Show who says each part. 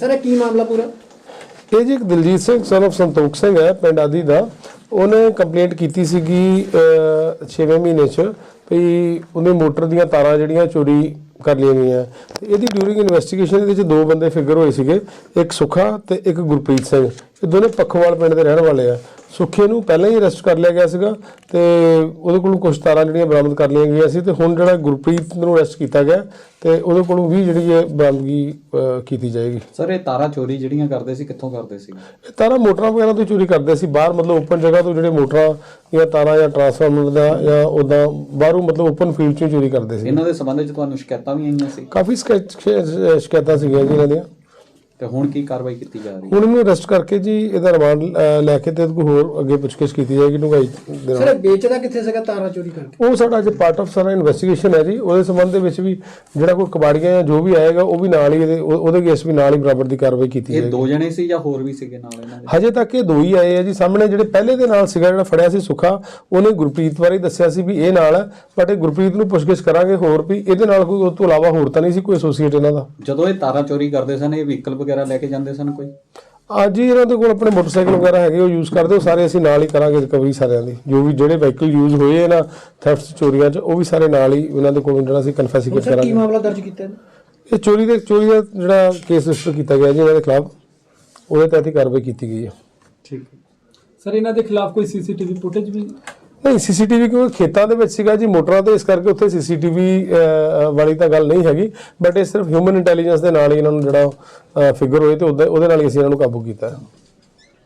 Speaker 1: Sir ਇਹ ਕੀ ਮਾਮਲਾ ਪੂਰਾ?
Speaker 2: ਇਹ ਜੀ ਇੱਕ ਦਿਲਜੀਤ ਸਿੰਘ son of ਸੰਤੋਖ ਸਿੰਘ ਹੈ ਪਿੰਡ ਆਦੀ ਦਾ। ਉਹਨੇ ਕੰਪਲੇਂਟ ਕੀਤੀ ਸੀਗੀ 6ਵੇਂ ਮਹੀਨੇ ਚ ਵੀ ਉਹਨੇ ਮੋਟਰ ਦੀਆਂ ਤਾਰਾਂ ਜਿਹੜੀਆਂ ਚੋਰੀ ਕਰ ਲਈਆਂ ਗਈਆਂ। ਤੇ ਇਹਦੀ ਡਿਊਰਿੰਗ ਇਨਵੈਸਟੀਗੇਸ਼ਨ ਦੇ ਵਿੱਚ ਦੋ ਬੰਦੇ ਫਿਗਰ ਹੋਏ ਸੀਗੇ ਇੱਕ ਸੁਖਾ ਤੇ ਇੱਕ ਗੁਰਪ੍ਰੀਤ ਸਿੰਘ। ਇਹ ਦੋਨੇ ਪੱਖੋਵਾਲ ਪਿੰਡ ਦੇ ਰਹਿਣ ਵਾਲੇ ਆ। ਸੁਖੇ ਨੂੰ ਪਹਿਲਾਂ ਹੀ ਅਰੈਸਟ ਕਰ ਲਿਆ ਗਿਆ ਸੀਗਾ ਤੇ ਉਹਦੇ ਕੋਲੋਂ ਕੁਝ ਤਾਰਾਂ ਜਿਹੜੀਆਂ ਬਰਾਮਦ ਕਰ ਲਈਆਂ ਗਈਆਂ ਸੀ ਤੇ ਹੁਣ ਜਿਹੜਾ ਗੁਰਪ੍ਰੀਤ ਨੂੰ ਅਰੈਸਟ ਕੀਤਾ ਗਿਆ ਤੇ ਉਹਦੇ ਕੋਲੋਂ ਵੀ ਜਿਹੜੀ ਹੈ ਬਰਾਮਦਗੀ ਕੀਤੀ ਜਾਏਗੀ।
Speaker 3: ਸਰ ਇਹ ਤਾਰਾ ਚੋਰੀ ਜਿਹੜੀਆਂ ਕਰਦੇ ਸੀ ਕਿੱਥੋਂ ਕਰਦੇ ਸੀ?
Speaker 2: ਇਹ ਤਾਰਾਂ ਮੋਟਰਾਂ ਵਗੈਰਾ ਤੋਂ ਚੋਰੀ ਕਰਦੇ ਸੀ। ਬਾਹਰ ਮਤਲਬ ਓਪਨ ਜਗ੍ਹਾ ਤੋਂ ਜਿਹੜੇ ਮੋਟਰਾਂ ਜਾਂ ਤਾਰਾਂ ਜਾਂ ਟਰਾਂਸਫਾਰਮਰ ਦਾ ਜਾਂ ਉਦਾਂ ਬਾਹਰੋਂ ਮਤਲਬ ਓਪਨ ਫੀਲਡ 'ਚੋਂ ਚੋਰੀ ਕਰਦੇ ਸੀ।
Speaker 3: ਇਹਨਾਂ ਦੇ ਸੰਬੰਧ ਵਿੱਚ ਤੁਹਾਨੂੰ ਸ਼ਿਕਾਇਤਾਂ ਵੀ ਆਈਆਂ ਸੀ?
Speaker 2: ਕਾਫੀ ਸ਼ਿਕਾਇਤਾਂ ਸੀਗੀਆਂ ਜੀ ਇਹਨਾਂ ਦੀਆਂ।
Speaker 3: ਤੇ ਹੁਣ ਕੀ ਕਾਰਵਾਈ ਕੀਤੀ ਜਾ ਰਹੀ ਹੈ?
Speaker 2: ਹੁਣ ਇਹਨੂੰ ਅਰੈਸਟ ਕਰਕੇ ਜੀ ਇਹਦਾ ਰਿਮਾਂਡ ਲੈ ਕੇ ਤੇ ਕੋਈ ਹੋਰ ਅੱਗੇ ਪੁੱਛਗਿੱਛ ਕੀਤੀ ਜਾਏਗੀ ਡੂੰਘਾਈ ਦੇ
Speaker 1: ਸਰ
Speaker 2: ਨਾਲ
Speaker 1: ਇਹ ਵੇਚਦਾ ਕਿੱਥੇ ਸੀਗਾ ਤਾਰਾਂ ਚੋਰੀ ਕਰਕੇ?
Speaker 2: ਉਹ ਸਾਡਾ ਅੱਜ ਪਾਰਟ ਆਫ ਸਾਰਾ ਇਨਵੈਸਟੀਗੇਸ਼ਨ ਹੈ ਜੀ। ਉਹਦੇ ਸੰਬੰਧ ਦੇ ਵਿੱਚ ਵੀ ਜਿਹੜਾ ਕੋਈ ਕਬਾੜੀਆਂ ਜਾਂ ਜੋ ਵੀ ਆਏਗਾ ਉਹ ਵੀ ਨਾਲ ਹੀ ਉਹਦੇ ਕੇਸ ਵੀ ਨਾਲ ਹੀ ਬਰਾਬਰ ਦੀ ਕਾਰਵਾਈ ਕੀਤੀ
Speaker 3: ਇਹ
Speaker 2: ਜਾਏਗੀ।
Speaker 3: ਦੋ ਜਣੇ ਸੀ ਜਾਂ ਹੋਰ ਵੀ ਸੀਗੇ ਨਾਲ ਇਹਨਾਂ ਦੇ?
Speaker 2: ਹਜੇ ਤੱਕ ਇਹ ਦੋ ਹੀ ਆਏ ਆ ਜੀ। ਸਾਹਮਣੇ ਜਿਹੜੇ ਪਹਿਲੇ ਦੇ ਨਾਲ ਸੀਗਾ ਜਿਹੜਾ ਫੜਿਆ ਸੀ ਸੁਖਾ ਉਹਨੇ ਗੁਰਪ੍ਰੀਤ ਬਾਰੇ ਦੱਸਿਆ ਸੀ ਵੀ ਇਹ ਨਾਲ ਬਟ ਇਹ ਗੁਰਪ੍ਰੀਤ ਨੂੰ ਪੁੱਛਗਿੱਛ ਕਰਾਂਗੇ ਹੋਰ ਵੀ। ਇਹਦੇ ਨਾਲ ਕੋਈ ਉਸ ਤੋਂ ਇਲਾਵਾ ਹੋਰ ਤਾਂ ਨਹੀਂ ਸੀ ਕੋਈ ਐਸੋਸੀਏਟ ਇਹਨਾਂ ਦਾ।
Speaker 3: ਜਦੋਂ ਇਹ ਤਾਰਾ ਚੋਰੀ ਕਰਦੇ ਸਨ ਇਹ ਵਹੀਕਲ ਵਗੈਰਾ ਲੈ ਕੇ ਜਾਂਦੇ ਸਨ ਕੋਈ?
Speaker 2: ਅੱਜ ਹੀ ਇਹਨਾਂ ਦੇ ਕੋਲ ਆਪਣੇ ਮੋਟਰਸਾਈਕਲ ਵਗੈਰਾ ਹੈਗੇ ਉਹ ਯੂਜ਼ ਕਰਦੇ ਉਹ ਸਾਰੇ ਅਸੀਂ ਨਾਲ ਹੀ ਕਰਾਂਗੇ ਰਿਕਵਰੀ ਸਾਰਿਆਂ ਦੀ। ਜੋ ਵੀ ਜਿਹੜੇ ਵਾਹੀਕਲ ਯੂਜ਼ ਹੋਏ ਇਹਨਾਂ ਥੈਫਟ ਚੋਰੀਆਂ 'ਚ ਉਹ ਵੀ ਸਾਰੇ ਨਾਲ ਹੀ ਇਹਨਾਂ ਦੇ ਕੋਲੋਂ ਜਿਹੜਾ ਅਸੀਂ ਕਨਫੈਸੀਕੇਟ
Speaker 1: ਸਰ ਕੀ
Speaker 2: ਕਰਾਂਗੇ।
Speaker 1: ਮਾਮਲਾ ਦਰਜ ਕੀਤਾ?
Speaker 2: ਇਹ ਚੋਰੀ ਦੇ ਚੋਰੀ ਦਾ ਜਿਹੜਾ ਕੇਸ ਰਜਿਸਟਰ ਕੀਤਾ ਗਿਆ ਜੀ ਇਹਨਾਂ ਦੇ ਖਿਲਾਫ ਉਹਦੇ ਤਹਿਤ ਹੀ ਕਾਰਵਾਈ ਕੀਤੀ ਗਈ ਹੈ।
Speaker 3: ਠੀਕ
Speaker 4: ਸਰ ਇਹਨਾਂ ਦੇ ਖਿਲਾਫ ਕੋਈ ਸੀਸੀਟੀਵੀ ਫੁਟੇਜ ਵੀ
Speaker 2: ਨਹੀਂ, ਸੀਸੀਟੀਵੀ ਕਿਉਂਕਿ ਖੇਤਾਂ ਦੇ ਵਿੱਚ ਸੀਗਾ ਜੀ, ਮੋਟਰਾਂ ਤੇ ਇਸ ਕਰਕੇ ਉੱਥੇ ਸੀਸੀਟੀਵੀ ਵਾਲੀ ਤਾਂ ਗੱਲ ਨਹੀਂ ਹੈਗੀ ਬਟ ਇਹ ਸਿਰਫ ਹਿਊਮਨ ਇੰਟੈਲੀਜੈਂਸ ਦੇ ਨਾਲ ਹੀ ਇਹਨਾਂ ਨੂੰ ਜਿਹੜਾ ਫਿਗਰ ਹੋਏ ਤੇ ਉਹਦੇ ਉਹਦੇ ਨਾਲ ਹੀ ਅਸੀਂ ਇਹਨਾਂ ਨੂੰ ਕਾਬੂ ਕੀਤਾ।